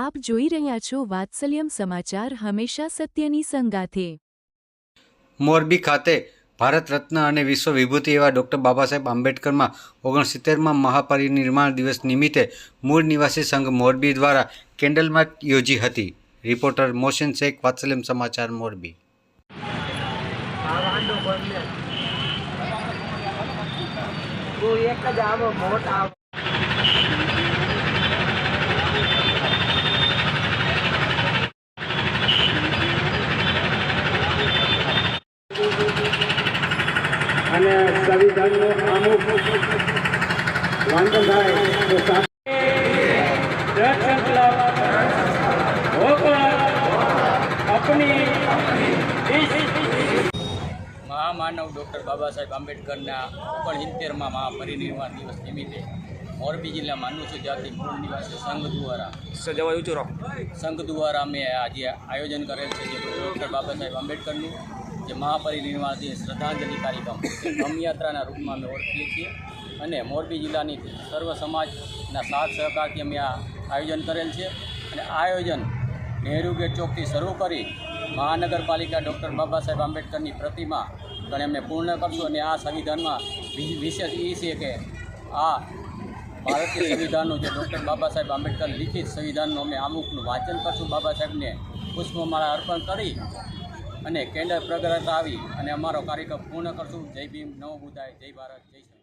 આપ જોઈ રહ્યા છો વાત્સલ્યમ સમાચાર હંમેશા સત્યની સંગાથે. મોરબી ખાતે ભારત રત્ન અને વિશ્વ વિભૂતિ એવા ડૉક્ટર બાબા સાહેબ આંબેડકરમાં ઓગણસિત્તેરમાં મહાપરિનિર્માણ દિવસ નિમિત્તે મૂળ નિવાસી સંઘ મોરબી દ્વારા કેન્ડલ માર્ચ યોજી હતી. રિપોર્ટર મોશન શેખ વાત્સલ્યમ સમાચાર મોરબી. એક જ આવો મોટ આવો. અને સંવિધાનનો અમુક વાંધો થાય તો મહામાનવ ડૉક્ટર બાબા સાહેબ આંબેડકરના ઓગણસિત્તેરમાં મહાપરિનિર્વાણ દિવસ નિમિત્તે મોરબી જિલ્લામાં માનું છું જ્યાંથી મૂળ નિવાસી સંઘ દ્વારા સજાવાયું છું સંઘ દ્વારા મેં આજે આયોજન કરેલ છે જે ડૉક્ટર બાબા સાહેબ આંબેડકરનું જે મહાપરિનિર્વાણ દિવસ શ્રદ્ધાંજલિ કાર્યક્રમ ધમયાત્રાના રૂપમાં અમે ઓળખીએ છીએ અને મોરબી જિલ્લાની સર્વ સમાજના સાથ સહકારથી અમે આ આયોજન કરેલ છે અને આ આયોજન નહેરુ ગેટ ચોકથી શરૂ કરી મહાનગરપાલિકા ડૉક્ટર બાબા સાહેબ આંબેડકરની પ્રતિમા ગણે અમે પૂર્ણ કરશું અને આ સંવિધાનમાં વિશેષ એ છે કે આ ભારતીય સંવિધાનનું જે ડૉક્ટર બાબા સાહેબ આંબેડકર લિખિત સંવિધાનનું અમે અમુકનું વાંચન કરશું. બાબા સાહેબને પુષ્પમાળા અર્પણ કરી અને કેન્ડલ પ્રગ્રહતા આવી અને અમારો કાર્યક્રમ પૂર્ણ કરશું. જય ભીમ નવ બુદ્ધાય, જય ભારત, જય શ્રી